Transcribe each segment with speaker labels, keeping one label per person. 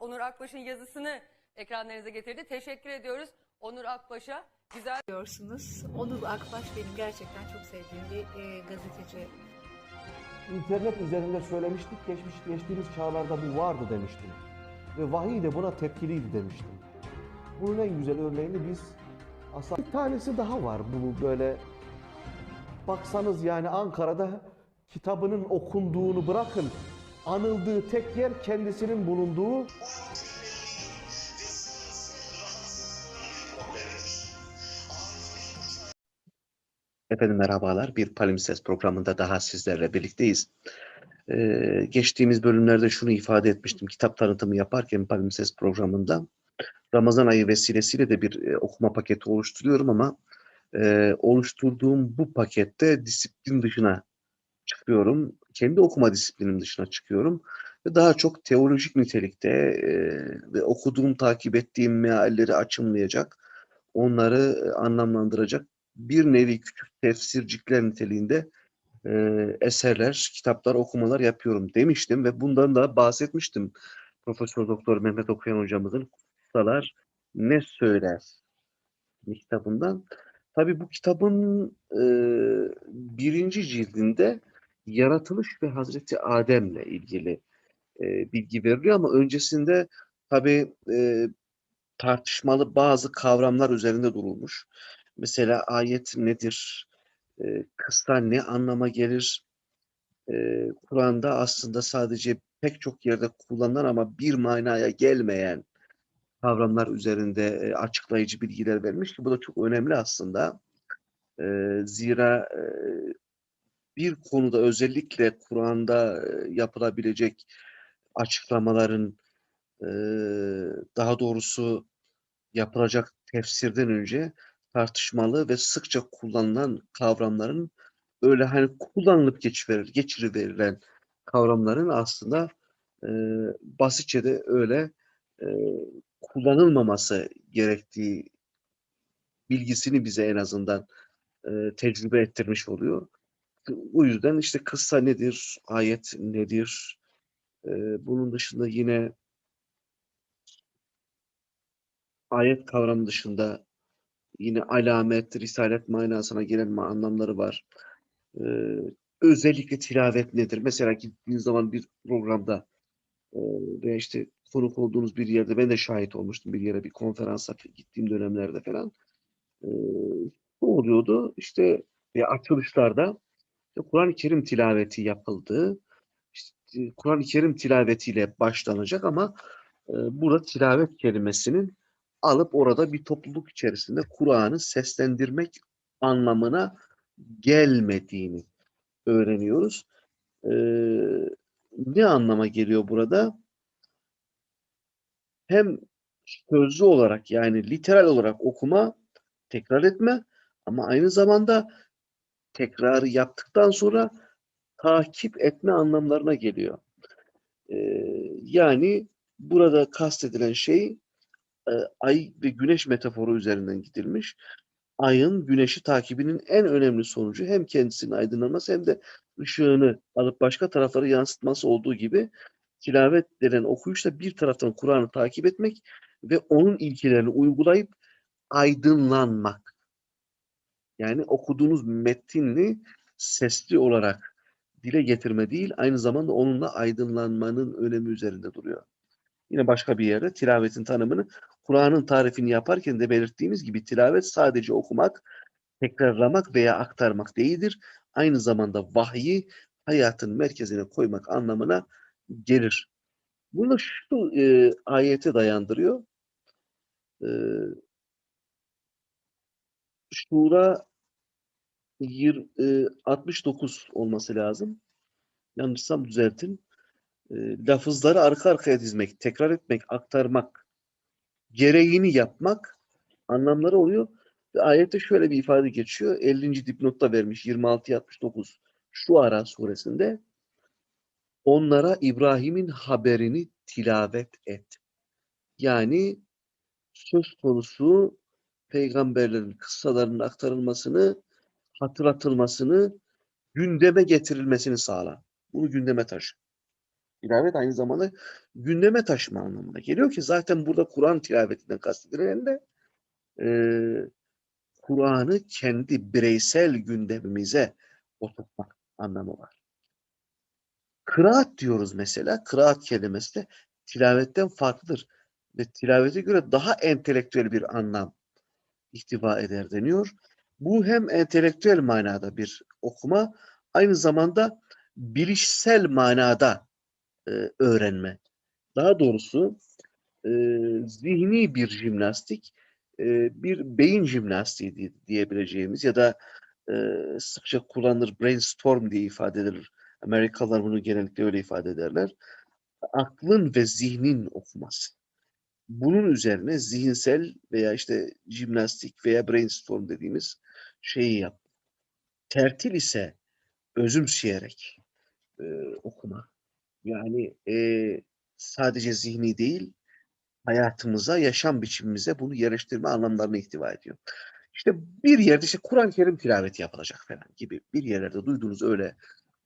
Speaker 1: Onur Akbaş'ın yazısını ekranlarınıza getirdi. Teşekkür ediyoruz Onur Akbaş'a. Güzel
Speaker 2: diyorsunuz. Onur Akbaş benim gerçekten çok sevdiğim bir e, gazeteci.
Speaker 3: İnternet üzerinde söylemiştik, geçmiş geçtiğimiz çağlarda bu vardı demiştim. Ve vahiy de buna tepkiliydi demiştim. Bunun en güzel örneğini biz aslında bir tanesi daha var bunu böyle baksanız yani Ankara'da kitabının okunduğunu bırakın anıldığı tek yer kendisinin bulunduğu
Speaker 4: Efendim merhabalar. Bir Palimpsest programında daha sizlerle birlikteyiz. Ee, geçtiğimiz bölümlerde şunu ifade etmiştim. Kitap tanıtımı yaparken Palimpsest programında Ramazan ayı vesilesiyle de bir e, okuma paketi oluşturuyorum ama e, oluşturduğum bu pakette disiplin dışına çıkıyorum. Kendi okuma disiplinim dışına çıkıyorum. Ve daha çok teolojik nitelikte e, ve okuduğum, takip ettiğim mealleri açımlayacak, onları anlamlandıracak bir nevi küçük tefsircikler niteliğinde e, eserler, kitaplar, okumalar yapıyorum demiştim ve bundan da bahsetmiştim. Profesör Doktor Mehmet Okuyan hocamızın Kutsalar Ne Söyler kitabından. Tabii bu kitabın e, birinci cildinde yaratılış ve Hazreti Adem'le ilgili e, bilgi veriliyor ama öncesinde tabii e, tartışmalı bazı kavramlar üzerinde durulmuş. Mesela ayet nedir? E, kıssa ne anlama gelir? E, Kur'an'da aslında sadece pek çok yerde kullanılan ama bir manaya gelmeyen kavramlar üzerinde e, açıklayıcı bilgiler vermiş ki bu da çok önemli aslında. E, zira e, bir konuda özellikle Kur'an'da yapılabilecek açıklamaların daha doğrusu yapılacak tefsirden önce tartışmalı ve sıkça kullanılan kavramların öyle hani kullanılıp geçiverir, geçiriverilen kavramların aslında e, basitçe de öyle e, kullanılmaması gerektiği bilgisini bize en azından e, tecrübe ettirmiş oluyor. O yüzden işte kıssa nedir, ayet nedir, bunun dışında yine ayet kavramı dışında yine alamet, risalet manasına gelen anlamları var. Özellikle tilavet nedir? Mesela gittiğiniz zaman bir programda veya işte konuk olduğunuz bir yerde ben de şahit olmuştum bir yere bir konferansa gittiğim dönemlerde falan. Ne oluyordu? İşte veya açılışlarda işte Kur'an-ı Kerim tilaveti yapıldı. İşte, e, Kur'an-ı Kerim tilavetiyle başlanacak ama e, burada tilavet kelimesinin alıp orada bir topluluk içerisinde Kur'an'ı seslendirmek anlamına gelmediğini öğreniyoruz. Ee, ne anlama geliyor burada? Hem sözlü olarak yani literal olarak okuma, tekrar etme ama aynı zamanda tekrarı yaptıktan sonra takip etme anlamlarına geliyor. Ee, yani burada kastedilen şey e, ay ve güneş metaforu üzerinden gidilmiş. Ayın güneşi takibinin en önemli sonucu hem kendisini aydınlanması hem de ışığını alıp başka taraflara yansıtması olduğu gibi tilavet denen okuyuşla bir taraftan Kur'an'ı takip etmek ve onun ilkelerini uygulayıp aydınlanmak. Yani okuduğunuz metni sesli olarak dile getirme değil, aynı zamanda onunla aydınlanmanın önemi üzerinde duruyor. Yine başka bir yerde tilavetin tanımını Kur'an'ın tarifini yaparken de belirttiğimiz gibi tilavet sadece okumak, tekrarlamak veya aktarmak değildir. Aynı zamanda vahyi hayatın merkezine koymak anlamına gelir. Bunu şu e, ayete dayandırıyor. E, Şura 20, e, 69 olması lazım. Yanlışsam düzeltin. E, lafızları arka arkaya dizmek, tekrar etmek, aktarmak, gereğini yapmak anlamları oluyor. Ve ayette şöyle bir ifade geçiyor. 50. dipnotta vermiş 26-69 şu ara suresinde onlara İbrahim'in haberini tilavet et. Yani söz konusu peygamberlerin kıssalarının aktarılmasını, hatırlatılmasını, gündeme getirilmesini sağla. Bunu gündeme taşı. Tilavet aynı zamanda gündeme taşıma anlamına geliyor ki zaten burada Kur'an tilavetinden kastedilen de eee, Kur'an'ı kendi bireysel gündemimize oturtmak anlamı var. Kıraat diyoruz mesela. Kıraat kelimesi de tilavetten farklıdır. Ve tilavete göre daha entelektüel bir anlam ihtiva eder deniyor. Bu hem entelektüel manada bir okuma, aynı zamanda bilişsel manada e, öğrenme. Daha doğrusu e, zihni bir jimnastik, e, bir beyin jimnastiği diye- diyebileceğimiz ya da e, sıkça kullanılır brainstorm diye ifade edilir. Amerikalılar bunu genellikle öyle ifade ederler. Aklın ve zihnin okuması. Bunun üzerine zihinsel veya işte jimnastik veya brainstorm dediğimiz şeyi yap. Tertil ise özümseyerek e, okuma. Yani e, sadece zihni değil, hayatımıza, yaşam biçimimize bunu yerleştirme anlamlarını ihtiva ediyor. İşte bir yerde işte Kur'an-ı Kerim tilaveti yapılacak falan gibi bir yerlerde duyduğunuz öyle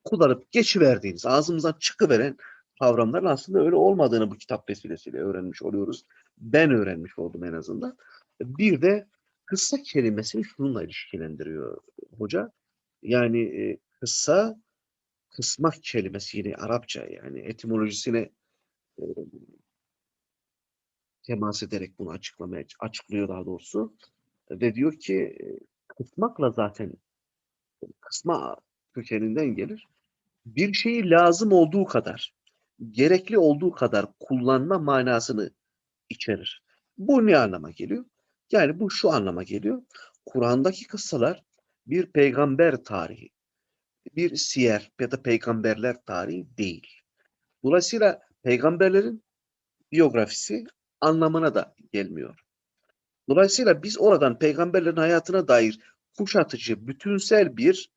Speaker 4: kullanıp geçiverdiğiniz, ağzımızdan çıkıveren kavramların aslında öyle olmadığını bu kitap vesilesiyle öğrenmiş oluyoruz. Ben öğrenmiş oldum en azından. Bir de kıssa kelimesini şununla ilişkilendiriyor hoca. Yani e, kıssa, kısmak kelimesi yine Arapça yani etimolojisine temas ederek bunu açıklamaya açıklıyor daha doğrusu. Ve diyor ki kısmakla zaten kısma kökeninden gelir. Bir şeyi lazım olduğu kadar, gerekli olduğu kadar kullanma manasını içerir. Bu ne anlama geliyor? Yani bu şu anlama geliyor. Kur'an'daki kıssalar bir peygamber tarihi, bir siyer ya da peygamberler tarihi değil. Dolayısıyla peygamberlerin biyografisi anlamına da gelmiyor. Dolayısıyla biz oradan peygamberlerin hayatına dair kuşatıcı, bütünsel bir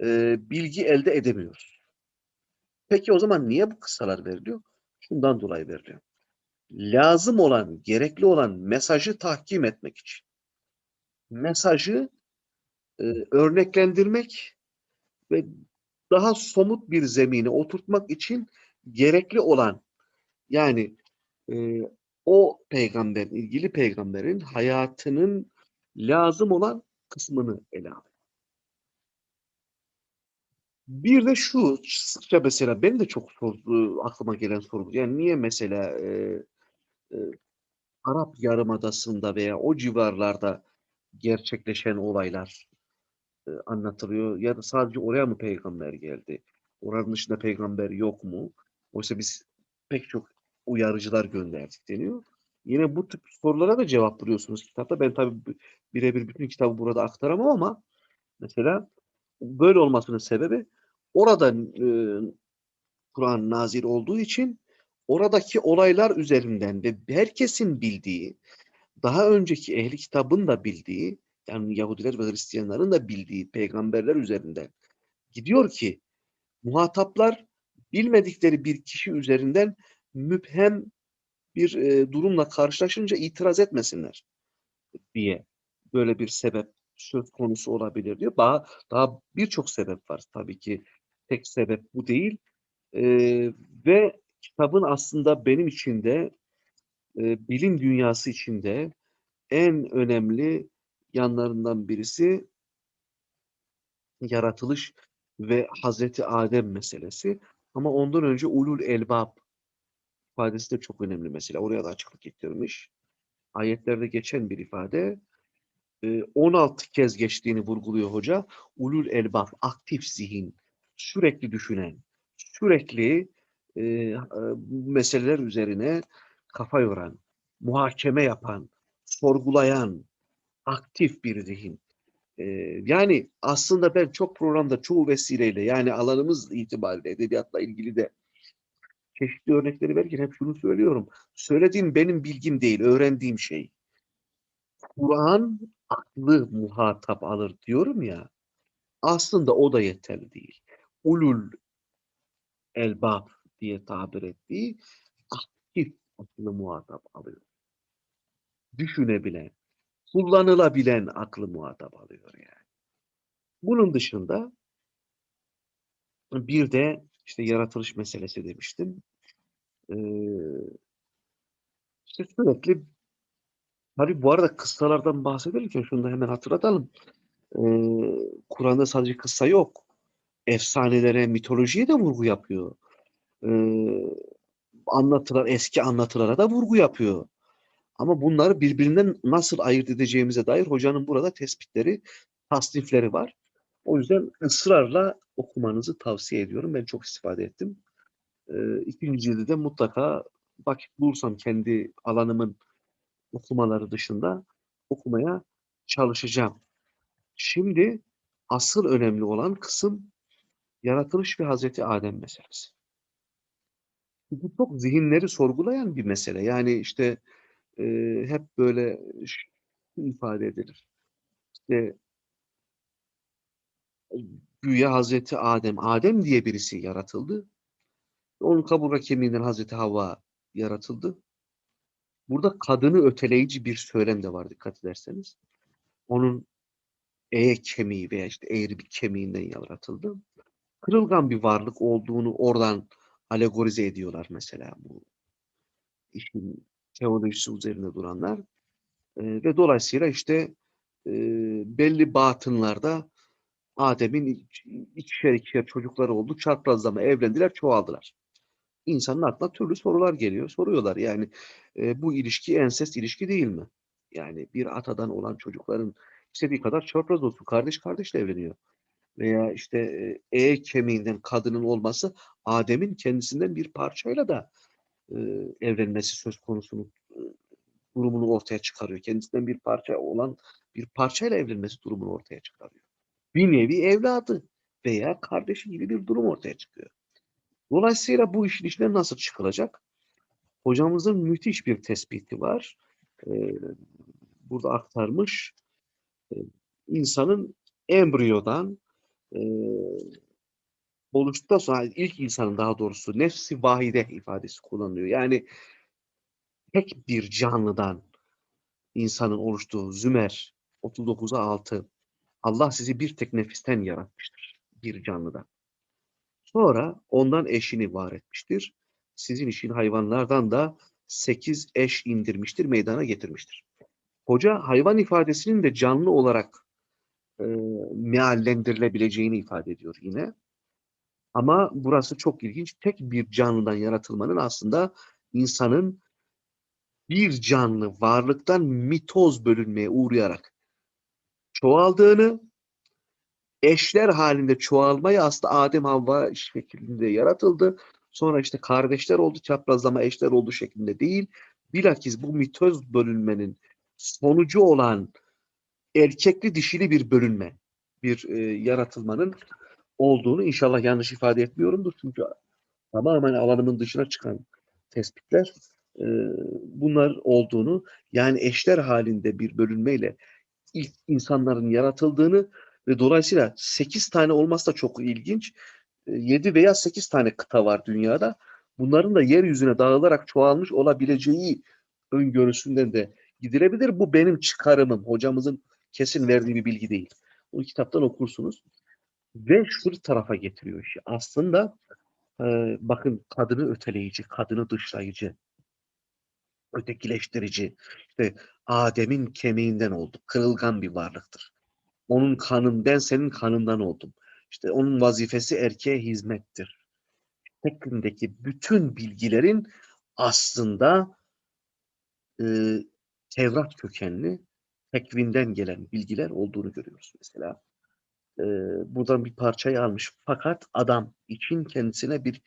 Speaker 4: e, bilgi elde edemiyoruz. Peki o zaman niye bu kıssalar veriliyor? Şundan dolayı veriliyor. Lazım olan, gerekli olan mesajı tahkim etmek için. Mesajı e, örneklendirmek ve daha somut bir zemine oturtmak için gerekli olan yani e, o peygamber, ilgili peygamberin hayatının lazım olan kısmını ele alıyor. Bir de şu sıkça mesela benim de çok sorduğu, aklıma gelen soru. Yani niye mesela e, e, Arap Yarımadası'nda veya o civarlarda gerçekleşen olaylar e, anlatılıyor ya da sadece oraya mı peygamber geldi? Oranın dışında peygamber yok mu? Oysa biz pek çok uyarıcılar gönderdik deniyor. Yine bu tip sorulara da cevap buluyorsunuz kitapta. Ben tabii birebir bütün kitabı burada aktaramam ama mesela böyle olmasının sebebi orada e, Kur'an nazil olduğu için oradaki olaylar üzerinden ve herkesin bildiği, daha önceki ehli kitabın da bildiği, yani Yahudiler ve Hristiyanların da bildiği peygamberler üzerinden gidiyor ki muhataplar bilmedikleri bir kişi üzerinden müphem bir e, durumla karşılaşınca itiraz etmesinler diye böyle bir sebep söz konusu olabilir diyor. Daha, daha birçok sebep var tabii ki. Tek sebep bu değil. E, ve kitabın aslında benim için de e, bilim dünyası içinde en önemli yanlarından birisi yaratılış ve Hazreti Adem meselesi. Ama ondan önce ulul elbab ifadesi de çok önemli mesela. Oraya da açıklık getirmiş. Ayetlerde geçen bir ifade. e, 16 kez geçtiğini vurguluyor hoca. Ulul elbab, aktif zihin, sürekli düşünen, sürekli e, bu meseleler üzerine kafa yoran, muhakeme yapan, sorgulayan, aktif bir zihin. E, yani aslında ben çok programda çoğu vesileyle yani alanımız itibariyle edebiyatla ilgili de çeşitli örnekleri verirken hep şunu söylüyorum. Söylediğim benim bilgim değil, öğrendiğim şey. Kur'an aklı muhatap alır diyorum ya. Aslında o da yeterli değil. Ulul elbab diye tabir ettiği aktif aklı muhatap alıyor. Düşünebilen, kullanılabilen aklı muhatap alıyor yani. Bunun dışında bir de işte yaratılış meselesi demiştim. Ee, işte sürekli Tabii bu arada kıssalardan bahsederken şunu da hemen hatırlatalım. Ee, Kur'an'da sadece kıssa yok. Efsanelere, mitolojiye de vurgu yapıyor. Ee, anlatılar, eski anlatılara da vurgu yapıyor. Ama bunları birbirinden nasıl ayırt edeceğimize dair hocanın burada tespitleri, tasnifleri var. O yüzden ısrarla okumanızı tavsiye ediyorum. Ben çok istifade ettim. Ee, ikinci cildi de mutlaka vakit bulursam kendi alanımın okumaları dışında okumaya çalışacağım. Şimdi asıl önemli olan kısım yaratılış ve Hazreti Adem meselesi. Bu çok zihinleri sorgulayan bir mesele. Yani işte e, hep böyle ifade edilir. İşte güya Hazreti Adem, Adem diye birisi yaratıldı. Onun kaburga kemiğinden Hazreti Havva yaratıldı. Burada kadını öteleyici bir söylem de var dikkat ederseniz. Onun e kemiği veya işte eğri bir kemiğinden yaratıldı. Kırılgan bir varlık olduğunu oradan alegorize ediyorlar mesela bu işin teolojisi üzerinde duranlar. Ee, ve dolayısıyla işte e, belli batınlarda Adem'in ikişer ikişer çocukları oldu. Çarpazlama evlendiler, çoğaldılar. İnsanın aklına türlü sorular geliyor. Soruyorlar yani e, bu ilişki ensest ilişki değil mi? Yani bir atadan olan çocukların istediği kadar çapraz olsun. Kardeş kardeşle evleniyor. Veya işte e, E kemiğinden kadının olması Adem'in kendisinden bir parçayla da e, evlenmesi söz konusunun e, durumunu ortaya çıkarıyor. Kendisinden bir parça olan bir parçayla evlenmesi durumunu ortaya çıkarıyor. Bir nevi evladı veya kardeşi gibi bir durum ortaya çıkıyor. Dolayısıyla bu işin içinden nasıl çıkılacak? Hocamızın müthiş bir tespiti var. Ee, burada aktarmış. Ee, insanın embriyodan e, oluştuktan sonra ilk insanın daha doğrusu nefsi vahide ifadesi kullanılıyor. Yani tek bir canlıdan insanın oluştuğu Zümer 39'a 6 Allah sizi bir tek nefisten yaratmıştır. Bir canlıdan. Sonra ondan eşini var etmiştir. Sizin için hayvanlardan da sekiz eş indirmiştir, meydana getirmiştir. Hoca hayvan ifadesinin de canlı olarak e, meallendirilebileceğini ifade ediyor yine. Ama burası çok ilginç. Tek bir canlıdan yaratılmanın aslında insanın bir canlı varlıktan mitoz bölünmeye uğrayarak çoğaldığını, eşler halinde çoğalmayı aslında Adem Havva şeklinde yaratıldı. Sonra işte kardeşler oldu, çaprazlama eşler oldu şeklinde değil. Bilakis bu mitoz bölünmenin sonucu olan erkekli dişili bir bölünme, bir e, yaratılmanın olduğunu inşallah yanlış ifade etmiyorumdur. Çünkü tamamen alanımın dışına çıkan tespitler e, bunlar olduğunu yani eşler halinde bir bölünmeyle ilk insanların yaratıldığını ve dolayısıyla 8 tane olması da çok ilginç. 7 veya 8 tane kıta var dünyada. Bunların da yeryüzüne dağılarak çoğalmış olabileceği öngörüsünden de gidilebilir. Bu benim çıkarımım. Hocamızın kesin verdiği bir bilgi değil. Bu kitaptan okursunuz. Ve şu tarafa getiriyor işi. Aslında e, bakın kadını öteleyici, kadını dışlayıcı, ötekileştirici. İşte Adem'in kemiğinden oldu. Kırılgan bir varlıktır. Onun kanın, ben senin kanından oldum. İşte onun vazifesi erkeğe hizmettir. Şeklindeki bütün bilgilerin aslında e, Tevrat kökenli tekvinden gelen bilgiler olduğunu görüyoruz mesela. E, buradan bir parçayı almış. Fakat adam için kendisine bir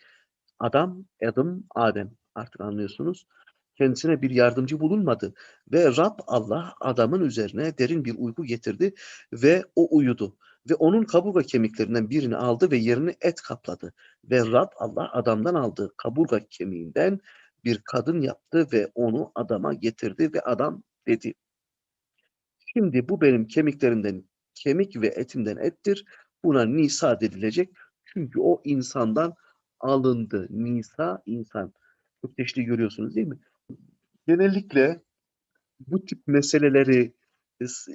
Speaker 4: adam, Adam, Adem artık anlıyorsunuz. Kendisine bir yardımcı bulunmadı. Ve Rab Allah adamın üzerine derin bir uyku getirdi ve o uyudu. Ve onun kaburga kemiklerinden birini aldı ve yerini et kapladı. Ve Rab Allah adamdan aldığı kaburga kemiğinden bir kadın yaptı ve onu adama getirdi ve adam dedi. Şimdi bu benim kemiklerimden kemik ve etimden ettir. Buna Nisa dedilecek. Çünkü o insandan alındı. Nisa insan. Kökteşliği görüyorsunuz değil mi? Genellikle bu tip meseleleri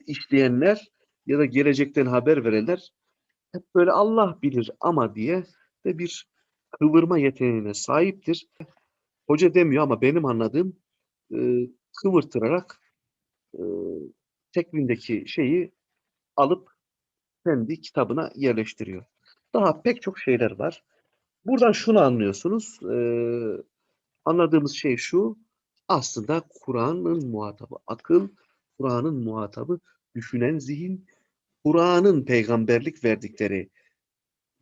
Speaker 4: işleyenler ya da gelecekten haber verenler hep böyle Allah bilir ama diye de bir kıvırma yeteneğine sahiptir. hoca demiyor ama benim anladığım e, kıvırtırarak e, tekvindeki şeyi alıp kendi kitabına yerleştiriyor. Daha pek çok şeyler var. Buradan şunu anlıyorsunuz. e, anladığımız şey şu. Aslında Kur'an'ın muhatabı akıl, Kur'an'ın muhatabı düşünen zihin, Kur'an'ın peygamberlik verdikleri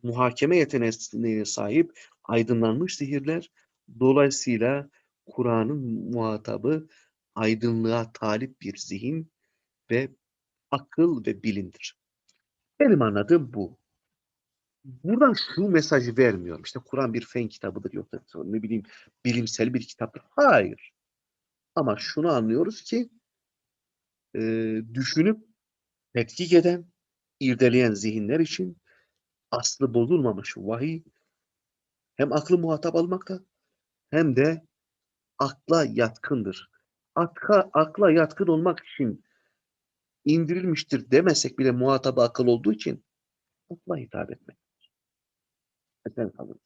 Speaker 4: muhakeme yeteneğine sahip aydınlanmış zihirler. Dolayısıyla Kur'an'ın muhatabı aydınlığa talip bir zihin ve akıl ve bilimdir. Benim anladığım bu. Buradan şu mesajı vermiyorum. İşte Kur'an bir fen kitabıdır yok ne bileyim bilimsel bir kitaptır. Hayır. Ama şunu anlıyoruz ki e, düşünüp tetkik eden, irdeleyen zihinler için aslı bozulmamış vahiy hem aklı muhatap almakta hem de akla yatkındır. Akla, akla yatkın olmak için indirilmiştir demesek bile muhatabı akıl olduğu için akla hitap etmek. Esen kalın.